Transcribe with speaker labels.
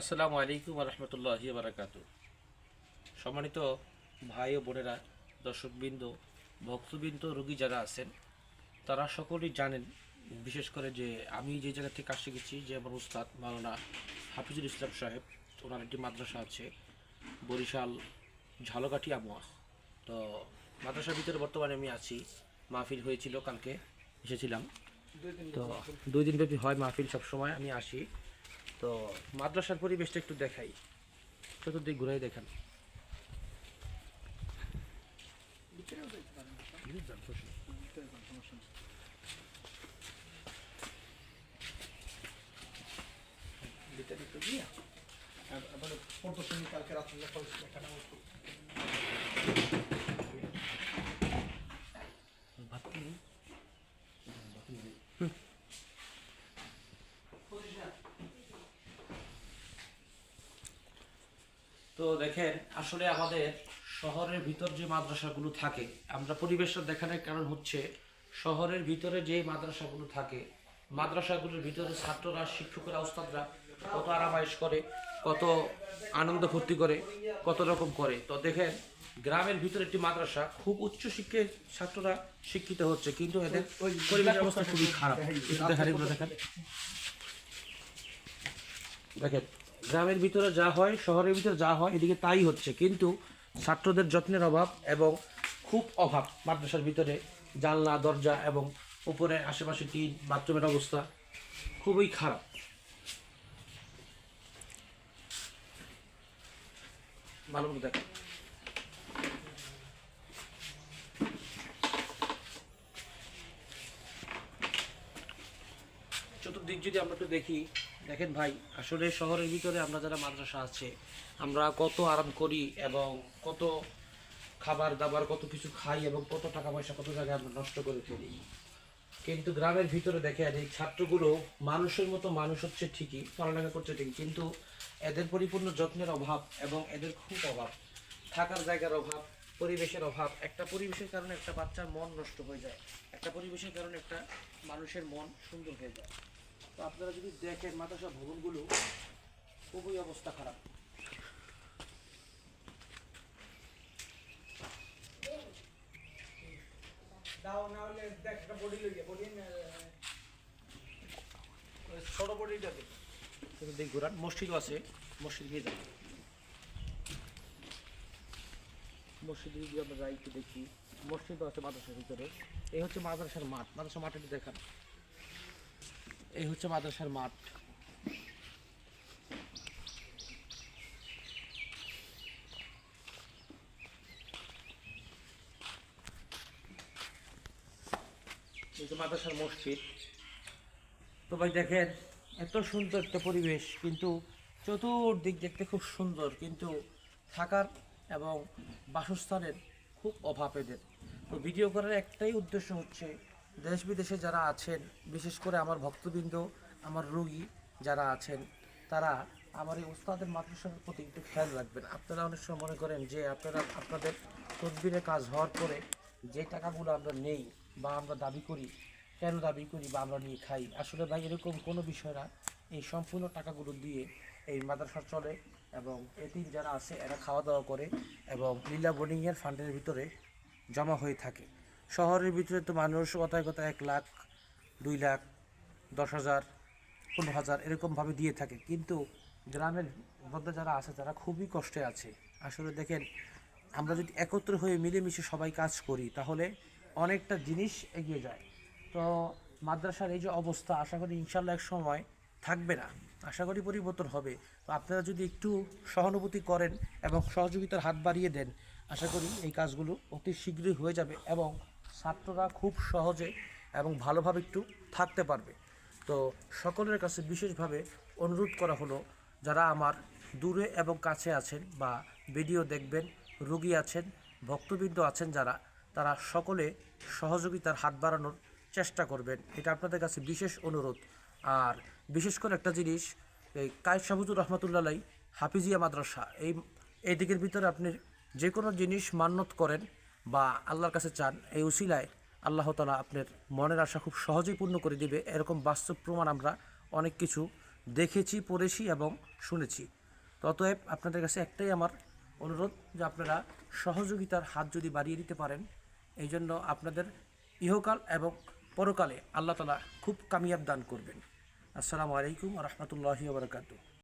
Speaker 1: আসসালামু আলাইকুম রহমতুল্লাহ বারাকাত সম্মানিত ভাই ও বোনেরা, দর্শকবৃন্দ, ভক্তবৃন্দ, রোগী যারা আছেন, তারা সকলেই জানেন, বিশেষ করে যে আমি যে জায়গা থেকে কাজ শিখেছি, যে আমার উস্তাদ মাওলানা হাফিজুল ইসলাম সাহেব, ওনার একটি মাদ্রাসা আছে, বরিশাল ঝালকাঠি আমোয়া। তো মাদ্রাসার ভিতরে বর্তমানে আমি আছি, মাহফিল হয়েছিল, কালকে এসেছিলাম। তো দুই দিন ব্যাপী হয় মাহফিল সবসময়, আমি আসি। তো মাদ্রাসার পরিবেশটা একটু দেখাই। চতুর্দিক ঘুরাই দেখান।
Speaker 2: প্রদর্শনী কালকে রাত্রে করেছিল
Speaker 1: তো দেখেন আসলে আমাদের শহরের ভিতর যে মাদ্রাসাগুলো থাকে আমরা পরিবেশটা দেখানোর কারণ হচ্ছে শহরের ভিতরে যে মাদ্রাসাগুলো থাকে মাদ্রাসাগুলোর ভিতরে ছাত্ররা শিক্ষকরা উস্তাদরা কত আরামাইশ করে কত আনন্দ ফুর্তি করে কত রকম করে। তো দেখেন গ্রামের ভিতরে একটি মাদ্রাসা খুব উচ্চ শিক্ষিত ছাত্ররা শিক্ষিত হচ্ছে কিন্তু এদের পরিবেশ অবস্থা খুবই খারাপ। দেখেন। দেখেন গ্রামের ভিতরে যা হয়, শহরের ভিতরে যা হয়, এদিকে তাই হচ্ছে। কিন্তু ছাত্রদের যত্নের অভাব এবং খুব অভাব মাদ্রাসার ভিতরে, জানলা, দরজা এবং উপরে আশেপাশে টিন, বাথরুমের অবস্থা খুবই খারাপ। ভালো দেখেন চতুর্দিক যদি আমরা একটু দেখি দেখেন ভাই, আসলে শহরের ভিতরে আমরা যারা মাদ্রাসা আছে, আমরা কত আরাম করি এবং কত খাবার দাবার, কত কিছু খাই এবং কত টাকা পয়সা, কত জায়গায় আমরা নষ্ট করে ফেলি। কিন্তু গ্রামের ভিতরে দেখেন, এই ছাত্রগুলো মানুষের মতো মানুষ হচ্ছে ঠিকই, পড়ালেখা করছে ঠিকই, কিন্তু এদের পরিপূর্ণ যত্নের অভাব এবং এদের খুব অভাব। থাকার জায়গার অভাব, পরিবেশের অভাব, একটা পরিবেশের কারণে একটা বাচ্চার মন নষ্ট হয়ে যায়, একটা পরিবেশের কারণে একটা মানুষের মন সুন্দর হয়ে যায়। তো আপনারা যদি দেখেন মাদ্রাসা ভবনগুলো খুবই অবস্থা খারাপ।
Speaker 2: দাও না হলে দেখ একটা বডি লইয়া বডি ছোট বডিটা
Speaker 1: দেখ ঘোরান মসজিদও আছে মসজিদ গিয়ে যান। মসজিদে যদি আমরা যাই একটু দেখি মসজিদও আছে মাদ্রাসার ভিতরে। এই হচ্ছে মাদ্রাসার মাঠ মাদ্রাসা মাঠে দেখান। এই হচ্ছে মাদ্রাসার মাঠ। মাদ্রাসার মসজিদ। তো ভাই দেখেন, এত সুন্দর একটা পরিবেশ, কিন্তু চতুর্দিক দেখতে খুব সুন্দর, কিন্তু থাকার এবং বাসস্থানের খুব অভাব এদের। তো ভিডিও করার একটাই উদ্দেশ্য হচ্ছে দেশ বিদেশে যারা আছেন, বিশেষ করে আমার ভক্তবৃন্দ, আমার রোগী যারা আছেন, তারা আমার এই ওস্তাদের মাদ্রাসার প্রতি একটু খেয়াল রাখবেন। আপনারা অনেক সময় মনে করেন যে আপনারা, আপনাদের তদবিরে কাজ হওয়ার পরে যে টাকাগুলো আমরা নেই বা আমরা দাবি করি, কেন দাবি করি বা আমরা নিয়ে খাই, আসলে ভাই এরকম কোনো বিষয় না। এই সম্পূর্ণ টাকাগুলো দিয়ে এই মাদ্রাসা চলে এবং এতিম যারা আছে, এরা খাওয়া দাওয়া করে এবং লীলা বোর্ডিংয়ের ফান্ডের ভিতরে জমা হয়ে থাকে। শহরের ভিতরে তো মানুষ কথায় কথায় এক লাখ, দুই লাখ, দশ হাজার, পনেরো হাজার এরকমভাবে দিয়ে থাকে। কিন্তু গ্রামের মধ্যে যারা আছে তারা খুবই কষ্টে আছে, আসলে দেখেন, আমরা যদি একত্র হয়ে মিলেমিশে সবাই কাজ করি, তাহলে অনেকটা জিনিস এগিয়ে যায়। তো মাদ্রাসার এই যে অবস্থা, আশা করি ইনশাল্লাহ এক সময় থাকবে না। আশা করি পরিবর্তন হবে। তো আপনারা যদি একটু সহানুভূতি করেন এবং সহযোগিতার হাত বাড়িয়ে দেন, আশা করি এই কাজগুলো অতি শীঘ্রই হয়ে যাবে এবং ছাত্ররা খুব সহজে এবং ভালোভাবে একটু থাকতে পারবে। তো সকলের কাছে বিশেষভাবে অনুরোধ করা হলো, যারা আমার দূরে এবং কাছে আছেন বা ভিডিও দেখবেন, রুগী আছেন, ভক্তবৃন্দ আছেন যারা, তারা সকলে সহযোগিতার হাত বাড়ানোর চেষ্টা করবেন। এটা আপনাদের কাছে বিশেষ অনুরোধ। আর বিশেষ করে একটা জিনিস, এই কায়েদ সাবুজুর রহমতুল্লাহ হাফিজিয়া মাদ্রাসা, এই এই দিকের ভিতরে আপনি যে কোনো জিনিস মান্যত করেন বা আল্লাহর কাছে চান, এই উসিলায় আল্লাহ তালা আপনার মনের আশা খুব সহজেই পূর্ণ করে দিবে। এরকম বাস্তব প্রমাণ আমরা অনেক কিছু দেখেছি, পড়েছি এবং শুনেছি। ততএব আপনাদের কাছে একটাই আমার অনুরোধ যে আপনারা সহযোগিতার হাত যদি বাড়িয়ে দিতে পারেন, এই জন্য আপনাদের ইহকাল এবং পরকালে আল্লাহ তালা খুব কামিয়াব দান করবেন। আসসালামু আলাইকুম রহমতুল্লাহি বারকাতু